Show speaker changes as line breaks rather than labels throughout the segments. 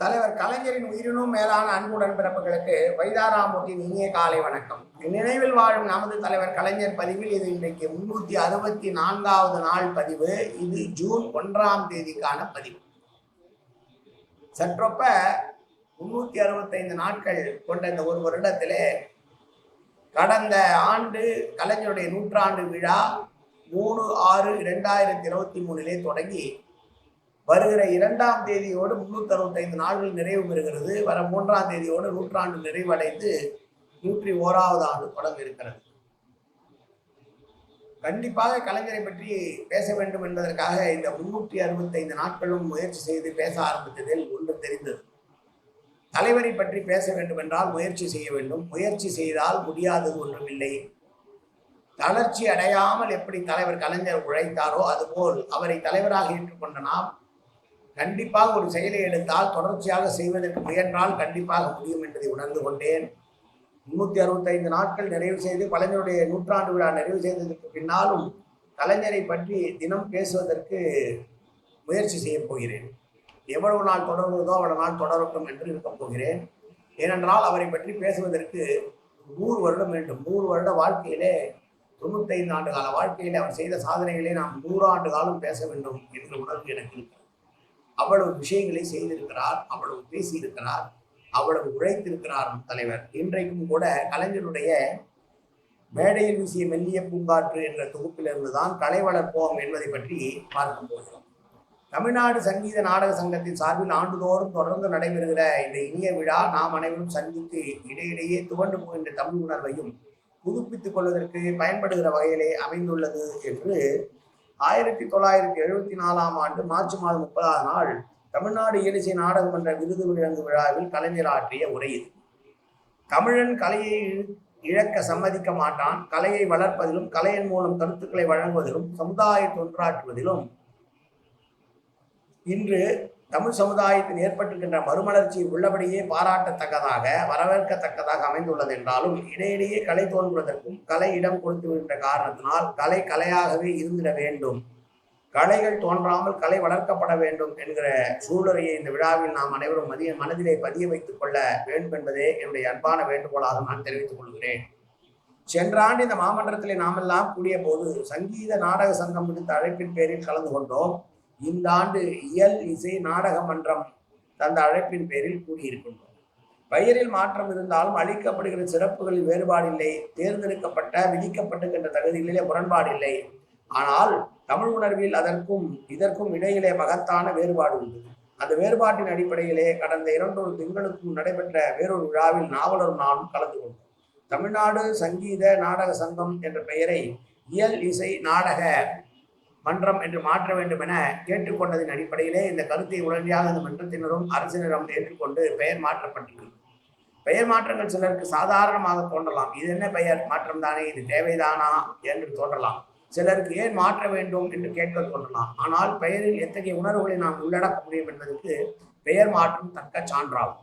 தலைவர் கலைஞரின் உயிரினும் மேலான அன்புடன் பிறப்புகளுக்கு வைதாராமூர்த்தியின் இனிய காலை வணக்கம். நினைவில் வாழும் நமது தலைவர் கலைஞர் பதிவில் இது இன்றைக்கு முன்னூத்தி அறுபத்தி நான்காவது நாள் பதிவு. இது ஜூன் ஒன்றாம் தேதிக்கான பதிவு. சற்றொப்ப முன்னூத்தி அறுபத்தைந்து நாட்கள் கொண்ட இந்த ஒரு வருடத்திலே கடந்த ஆண்டு கலைஞருடைய நூற்றாண்டு விழா மூணு ஆறு இரண்டாயிரத்தி இருபத்தி மூணிலே தொடங்கி வருகிற இரண்டாம் தேதியோடு முன்னூத்தி அறுபத்தைந்து நாட்கள் நிறைவு பெறுகிறது. வர மூன்றாம் தேதியோடு நூற்றாண்டு நிறைவடைந்து நூற்றி ஓராவது ஆண்டு தொடங்க இருக்கிறது. கண்டிப்பாக கலைஞரை பற்றி பேச வேண்டும் என்பதற்காக இந்த முன்னூற்றி அறுபத்தைந்து நாட்களும் முயற்சி செய்து பேச ஆரம்பித்ததில் ஒன்று தெரிந்தது. தலைவரை பற்றி பேச வேண்டும் என்றால் முயற்சி செய்ய வேண்டும். முயற்சி செய்தால் முடியாதது ஒன்றுமில்லை. தளர்ச்சி அடையாமல் எப்படி தலைவர் கலைஞர் உழைத்தாரோ அதுபோல் அவரை தலைவராக ஏற்றுக்கொண்ட நாம் கண்டிப்பாக ஒரு செயலை எடுத்தால் தொடர்ச்சியாக செய்வதற்கு முயன்றால் கண்டிப்பாக முடியும் என்பதை உணர்ந்து கொண்டேன். முன்னூத்தி அறுபத்தைந்து நாட்கள் நிறைவு செய்து கலைஞருடைய நூற்றாண்டு விழா நிறைவு செய்ததற்கு பின்னாலும் கலைஞரை பற்றி தினம் பேசுவதற்கு முயற்சி செய்ய போகிறேன். எவ்வளவு நாள் தொடர்வதோ அவ்வளவு நாள் தொடரட்டும் என்று இருக்கப் போகிறேன். ஏனென்றால் அவரை பற்றி பேசுவதற்கு நூறு வருடம் வேண்டும். நூறு வருட வாழ்க்கையிலே தொண்ணூத்தைந்து ஆண்டு கால வாழ்க்கையிலே அவர் செய்த சாதனைகளை நாம் நூறு காலம் பேச வேண்டும் என்ற உணர்வு எனக்கு இருக்கிறது. அவ்வளவு விஷயங்களை செய்திருக்கிறார் அவ்வளவு பேசியிருக்கிறார் அவ்வளவு உழைத்திருக்கிறார் தலைவர். இன்றைக்கும் கூட கலைஞருடைய மேடையில் வீசிய மெல்லிய பூங்காற்று என்ற தொகுப்பிலிருந்து தான் கலை வளர்ப்போம் என்பதை பற்றி பார்க்க போகிறோம் தமிழ்நாடு சங்கீத நாடக சங்கத்தின் சார்பில் ஆண்டுதோறும் தொடர்ந்து நடைபெறுகிற இந்த இனிய விழா நாம் அனைவரும் சந்தித்து இடையிடையே துவண்டு போகின்ற தமிழ் உணர்வையும் புதுப்பித்துக் கொள்வதற்கு பயன்படுகிற வகையிலே அமைந்துள்ளது என்று ஆயிரத்தி தொள்ளாயிரத்தி எழுபத்தி நாலாம் ஆண்டு மார்ச் மாதம் முப்பதாம் நாள் தமிழ்நாடு இயலிசை நாடகமன்ற விருது விலங்கு விழாவில் கலைஞர் ஆற்றிய உரை இது. தமிழன் கலையை இழக்க சம்மதிக்க மாட்டான். கலையை வளர்ப்பதிலும் கலையின் மூலம் கருத்துக்களை வழங்குவதிலும் சமுதாய ஒன்றாற்றுவதிலும் இன்று தமிழ் சமுதாயத்தில் ஏற்பட்டிருக்கின்ற மறுமலர்ச்சி உள்ளபடியே பாராட்டத்தக்கதாக வரவேற்கத்தக்கதாக அமைந்துள்ளது என்றாலும் இடையிடையே கலை தோன்றுவதற்கும் கலை இடம் கொடுத்து வருகின்ற காரணத்தினால் கலை கலையாகவே இருந்திட வேண்டும். கலைகள் தோன்றாமல் கலை வளர்க்கப்பட வேண்டும் என்கிற சூழலையை இந்த விழாவில் நாம் அனைவரும் மதிய மனதிலே பதிய வைத்துக் கொள்ள வேண்டும் என்பதே என்னுடைய அன்பான வேண்டுகோளாக நான் தெரிவித்துக் கொள்கிறேன். சென்ற ஆண்டு இந்த மாமன்றத்திலே நாமெல்லாம் கூடிய போது சங்கீத நாடக சங்கம் விடுத்த அழைப்பின் பேரில் கலந்து கொண்டோம். இந்த ஆண்டு இயல் இசை நாடக மன்றம் தந்த அழைப்பின் பேரில் கூடியிருக்கின்றோம். பெயரில் மாற்றம் இருந்தாலும் அளிக்கப்படுகிற சிறப்புகளில் வேறுபாடு இல்லை. தேர்ந்தெடுக்கப்பட்ட விதிக்கப்பட்டுகின்ற தகுதிகளிலே முரண்பாடு இல்லை. ஆனால் தமிழ் உணர்வில் அதற்கும் இதற்கும் இடையிலே மகத்தான வேறுபாடு உண்டு. அந்த வேறுபாட்டின் அடிப்படையிலே கடந்த இரண்டொரு திங்களுக்கும் நடைபெற்ற வேறொரு விழாவில் நாவலரும் நானும் கலந்து கொண்டோம். தமிழ்நாடு சங்கீத நாடக சங்கம் என்ற பெயரை இயல் இசை நாடக மன்றம் என்று மாற்ற வேண்டும் என கேட்டுக்கொண்டதின் அடிப்படையிலே இந்த கருத்தை உடனடியாக இந்த மன்றத்தினரும் அரசினரும் ஏற்றுக்கொண்டு பெயர் மாற்றப்பட்டிருக்கிறது. பெயர் மாற்றங்கள் சிலருக்கு சாதாரணமாக தோன்றலாம். இது என்ன பெயர்? மாற்றம் தானே இது தேவைதானா என்று தோன்றலாம். சிலருக்கு ஏன் மாற்ற வேண்டும் என்று கேட்க தோன்றலாம். ஆனால் பெயரில் எத்தகைய உணர்வுகளை நாம் உள்ளடக்க முடியும் என்பதற்கு பெயர் மாற்றம் தக்க சான்றாகும்.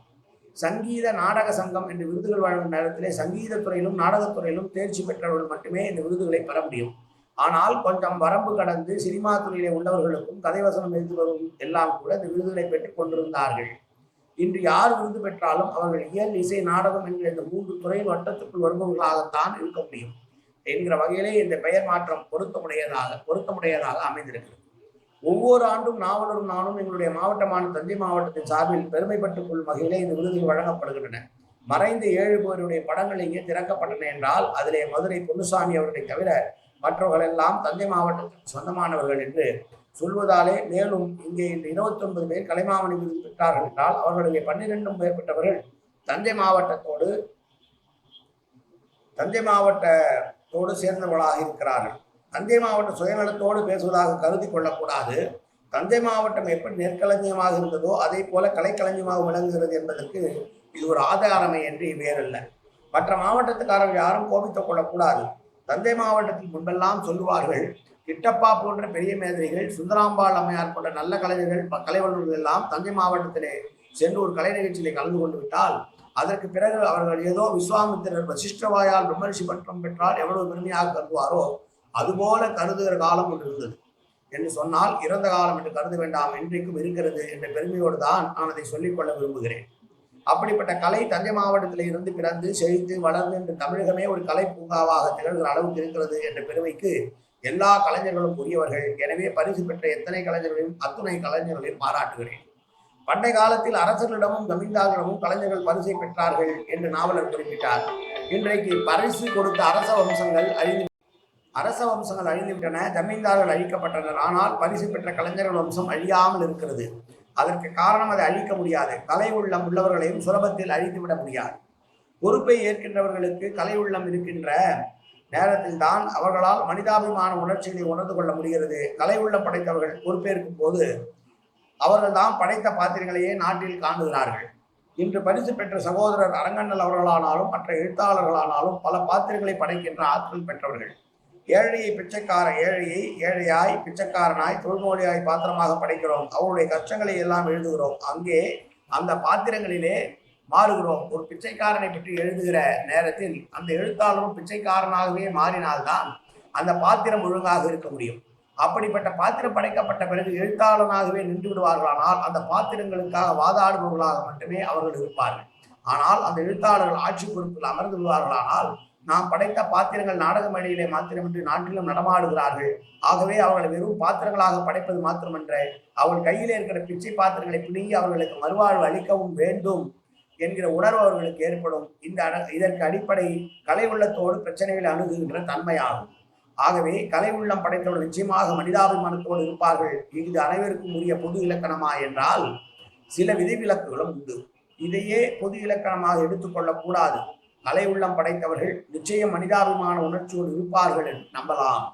சங்கீத நாடக சங்கம் என்று விருதுகள் வழங்கும் நேரத்திலே சங்கீத துறையிலும் நாடகத்துறையிலும் தேர்ச்சி பெற்றவர்கள் மட்டுமே இந்த விருதுகளை பெற முடியும். ஆனால் கொஞ்சம் வரம்பு கடந்து சினிமா துறையிலே உள்ளவர்களுக்கும் கதைவசனம் எழுதுவரும் எல்லாம் கூட இந்த விருதுகளை பெற்றுக் கொண்டிருந்தார்கள். இன்று யார் விருது பெற்றாலும் அவர்கள் இயல் இசை நாடகம் என்கிற இந்த மூன்று துறை வட்டத்துக்குள் வருபவர்களாகத்தான் இருக்க முடியும் என்கிற வகையிலே இந்த பெயர் மாற்றம் பொருத்தமுடையதாக பொருத்தமுடையதாக அமைந்திருக்கிறது. ஒவ்வொரு ஆண்டும் நாவலரும் நானும் எங்களுடைய மாவட்டமான தஞ்சை மாவட்டத்தின் சார்பில் பெருமைப்பட்டுக் கொள்ளும் வகையிலே இந்த விருதுகள் வழங்கப்படுகின்றன. மறைந்த ஏழு பேருடைய படங்கள் இங்கே திறக்கப்பட்டன என்றால் அதிலே மதுரை பொன்னுசாமி அவர்களை தவிர மற்றவர்கள் எல்லாம் தஞ்சை மாவட்டத்திற்கு சொந்தமானவர்கள் என்று சொல்வதாலே மேலும் இங்கே இந்த இருபத்தி ஒன்பது பேர் கலைமாமணி விருது பெற்றார்கள் என்றால் அவர்களுடைய பன்னிரெண்டும் மேற்பட்டவர்கள் தஞ்சை மாவட்டத்தோடு தஞ்சை மாவட்டத்தோடு சேர்ந்தவர்களாக இருக்கிறார்கள். தஞ்சை மாவட்ட சுயநலத்தோடு பேசுவதாக கருதி கொள்ளக்கூடாது. தஞ்சை மாவட்டம் எப்படி நெற்களஞ்சியமாக இருந்ததோ அதே போல கலைக்களஞ்சியமாக விளங்குகிறது என்பதற்கு இது ஒரு ஆதாரமை என்று வேறல்ல. மற்ற மாவட்டத்துக்காரர்கள் யாரும் கோபித்துக் கொள்ளக்கூடாது. தஞ்சை மாவட்டத்தில் முன்பெல்லாம் சொல்லுவார்கள் கிட்டப்பா போன்ற பெரிய மேதிரிகள் சுந்தராம்பாள் அம்மையார் போன்ற நல்ல கலைஞர்கள் கலை வல்லுநர்கள் எல்லாம் தஞ்சை மாவட்டத்திலே சென்று ஒரு கலை நிகழ்ச்சியிலே கலந்து கொண்டு விட்டால் அதற்கு பிறகு அவர்கள் ஏதோ விஸ்வாமித்திரர் வசிஷ்டவாயால் பிரம்மரிஷி பட்டம் பெற்றால் எவ்வளவு பெருமையாக கருதுவாரோ அதுபோல கருதுகிற காலம் ஒன்று இருந்தது. என்று சொன்னால் இறந்த காலம் என்று கருத வேண்டாம் இன்றைக்கும் இருக்கிறது என்ற பெருமையோடு தான் நான் அதை சொல்லிக்கொள்ள விரும்புகிறேன். அப்படிப்பட்ட கலை தஞ்சை மாவட்டத்தில் இருந்து பிறந்து செழித்து வளர்ந்து இந்த தமிழகமே ஒரு கலை பூங்காவாக திகழ்கிற அளவுக்கு இருக்கிறது என்ற பெருமைக்கு எல்லா கலைஞர்களும் உரியவர்கள். எனவே பரிசு பெற்ற எத்தனை கலைஞர்களையும் அத்துணை கலைஞர்களையும் பாராட்டுகிறேன். பண்டை காலத்தில் அரசர்களிடமும் ஜமீன்தார்களிடமும் கலைஞர்கள் பரிசை பெற்றார்கள் என்று நாவலர் குறிப்பிட்டார். இன்றைக்கு பரிசு கொடுத்த அரச வம்சங்கள் அழிந்து அரச வம்சங்கள் அழிந்துவிட்டன ஜமீன்தார்கள் அழிக்கப்பட்டனர். ஆனால் பரிசு பெற்ற கலைஞர்கள் வம்சம் அழியாமல் இருக்கிறது. அதற்கு காரணம் அதை அழிக்க முடியாது. கலை உள்ளம் உள்ளவர்களையும் சுலபத்தில் அழித்துவிட முடியாது. பொறுப்பை ஏற்கின்றவர்களுக்கு கலை உள்ளம் இருக்கின்ற நேரத்தில் தான் அவர்களால் மனிதாபிமான உணர்ச்சிகளை உணர்ந்து கொள்ள முடிகிறது. கலை உள்ளம் படைத்தவர்கள் பொறுப்பேற்கும் போது அவர்கள் தான் படைத்த பாத்திரங்களையே நாட்டில் காணுகிறார்கள். இன்று பரிசு பெற்ற சகோதரர் அரங்கண்ணல் அவர்களானாலும் மற்ற எழுத்தாளர்களானாலும் பல பாத்திரங்களை படைக்கின்ற ஆற்றல் பெற்றவர்கள். ஏழையை பிச்சைக்கார ஏழையை ஏழையாய் பிச்சைக்காரனாய் தொழில்நோயாய் பாத்திரமாக படைக்கிறோம். அவருடைய கஷ்டங்களை எல்லாம் எழுதுகிறோம். அங்கே அந்த பாத்திரங்களிலே மாறுகிறோம். ஒரு பிச்சைக்காரனை பற்றி எழுதுகிற நேரத்தில் அந்த எழுத்தாளரும் பிச்சைக்காரனாகவே மாறினால்தான் அந்த பாத்திரம் ஒழுங்காக இருக்க முடியும். அப்படிப்பட்ட பாத்திரம் படைக்கப்பட்ட பிறகு எழுத்தாளனாகவே நின்று விடுவார்களானால் அந்த பாத்திரங்களுக்காக வாதாடுபவர்களாக மட்டுமே அவர்கள் இருப்பார்கள். ஆனால் அந்த எழுத்தாளர்கள் ஆட்சி பொறுப்பில் அமர்ந்து விடுவார்களானால் நாம் படைத்த பாத்திரங்கள் நாடக மேடையிலே மாத்திரமின்றி நாட்டிலும் நடமாடுகிறார்கள். ஆகவே அவர்களை வெறும் பாத்திரங்களாக படைப்பது மாத்திரமன்ற. அவர்கள் கையிலே இருக்கிற பிச்சை பாத்திரங்களை பிடுங்கி அவர்களுக்கு மறுவாழ்வு அளிக்கவும் வேண்டும் என்கிற உணர்வு அவர்களுக்கு ஏற்படும். இந்த இதற்கு அடிப்படை கலை உள்ளத்தோடு பிரச்சனைகளை அணுகுகின்ற தன்மையாகும். ஆகவே கலை உள்ளம் படைத்தவர்கள் நிச்சயமாக மனிதாபிமானத்தோடு இருப்பார்கள். இது அனைவருக்கும் உரிய பொது இலக்கணமா என்றால் சில விதிவிலக்குகளும் உண்டு. இதையே பொது இலக்கணமாக எடுத்துக்கொள்ளக்கூடாது கலை உள்ளம் படைத்தவர்கள் நிச்சயம் மனிதாபிமான உணர்ச்சியோடு இருப்பார்கள் என்று நம்பலாம்.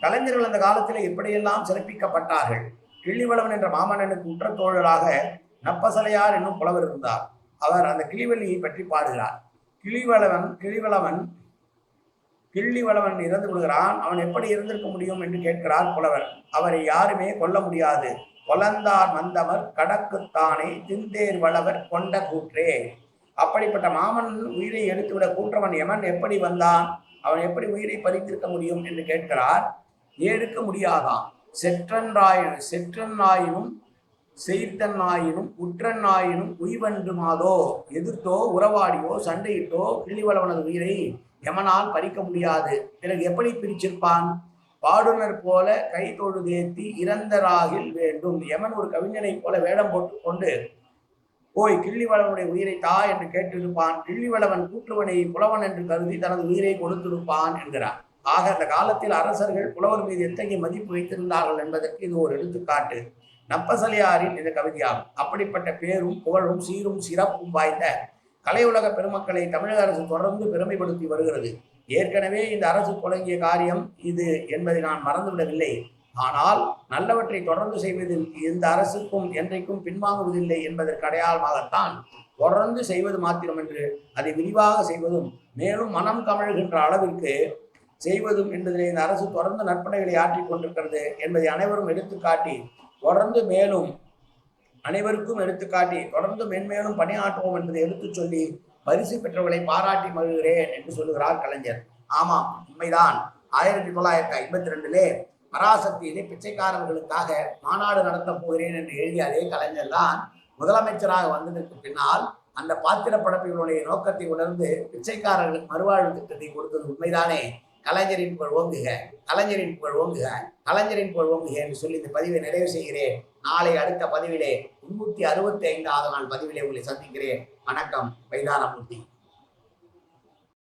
கலைஞர்கள் அந்த காலத்தில் எப்படியெல்லாம் சிறப்பிக்கப்பட்டார்கள்? கிள்ளிவளவன் என்ற மாமன்னனுக்கு உற்ற தோழராக நப்பசலையார் என்னும் புலவர் இருந்தார். அவர் அந்த கிளிவெள்ளியை பற்றி பாடுகிறார். கிளிவளவன் கிளிவளவன் கிள்ளிவளவன் இறந்து விடுகிறான். அவன் எப்படி இருந்திருக்க முடியும் என்று கேட்கிறார் புலவர். அவரை யாருமே கொல்ல முடியாது. கொலந்தார் மந்தவர் கடக்குத்தானே திந்தேர் வளவர் கொண்ட கூற்றே. அப்படிப்பட்ட மாமன் உயிரை எடுத்துவிட கூற்றவன் எமன் எப்படி வந்தான்? அவன் எப்படி உயிரை பறித்திருக்க முடியும்? என்று கேட்கிறார். ஏற்க முடியாதாம். செற்றன்றாய செற்றன்னாயினும் செய்தன்னாயினும் உற்றன்னாயினும் உய்வன்றுமாதோ? எதிர்த்தோ உறவாடியோ சண்டையிட்டோ கிள்ளிவளவனது உயிரை எமனால் பறிக்க முடியாது. பிறகு எப்படி பிரிச்சிருப்பான்? பாடுனர் போல கை தொழுதேத்தி இறந்தராகில் வேண்டும். எமன் ஒரு கவிஞனைப் போல வேடம் போட்டுக்கொண்டு போய் கிள்ளிவளவனுடைய உயிரை தா என்று கேட்டிருப்பான். கிள்ளிவளவன் கூற்றுவனை புலவன் என்று கருதி தனது உயிரை கொடுத்திருப்பான் என்கிறார். ஆக அந்த காலத்தில் அரசர்கள் புலவர் மீது எத்தகைய மதிப்பு வைத்திருந்தார்கள் என்பதற்கு இது ஒரு எடுத்துக்காட்டு. நப்பசலியாரின் இந்த கவிதையாகும். அப்படிப்பட்ட பேரும் புகழும் சீரும் சிறப்பும் வாய்ந்த கலையுலக பெருமக்களை தமிழக அரசு தொடர்ந்து பெருமைப்படுத்தி வருகிறது. ஏற்கனவே இந்த அரசு தொடங்கிய காரியம் இது என்பதை நான் மறந்துவிடவில்லை. ஆனால் நல்லவற்றை தொடர்ந்து செய்வதில் இந்த அரசுக்கும் என்றைக்கும் பின்வாங்குவதில்லை என்பதற்கு அடையாளமாகத்தான் தொடர்ந்து செய்வது மாத்திரமன்று அதை விரிவாக செய்வதும் மேலும் மனம் கமழ்கின்ற அளவிற்கு செய்வதும் என்பதிலே இந்த அரசு தொடர்ந்து நற்பணிகளை ஆற்றிக் கொண்டிருக்கிறது என்பதை அனைவரும் எடுத்துக்காட்டி தொடர்ந்து மேலும் அனைவருக்கும் எடுத்துக்காட்டி தொடர்ந்து மென்மேலும் பணியாற்றுவோம் என்பதை எடுத்துச் சொல்லி பரிசு பெற்றவர்களை பாராட்டி மகிழ்கிறேன் என்று சொல்லுகிறார் கலைஞர். ஆமாம் உண்மைதான். ஆயிரத்தி தொள்ளாயிரத்தி ஐம்பத்தி ரெண்டிலே பராசக்தியிலே பிச்சைக்காரர்களுக்காக மாநாடு நடத்தப் போகிறேன் என்று எழுதிய அதே கலைஞர் தான் முதலமைச்சராக வந்ததற்கு பின்னால் அந்த பாத்திர படப்பினுடைய நோக்கத்தை உணர்ந்து பிச்சைக்காரர்களுக்கு மறுவாழ்வு திட்டத்தை கொடுத்தது உண்மைதானே? கலைஞரின் புகழ் ஓங்குக கலைஞரின் புகழ் ஓங்குக கலைஞரின் புகழ் ஓங்குக என்று சொல்லி இந்த பதிவை நிறைவு செய்கிறேன். நாளை அடுத்த பதிவிலே முன்னூத்தி அறுபத்தி ஐந்தாவது நாள் பதிவிலே உங்களை சந்திக்கிறேன். வணக்கம் வைதானமூர்த்தி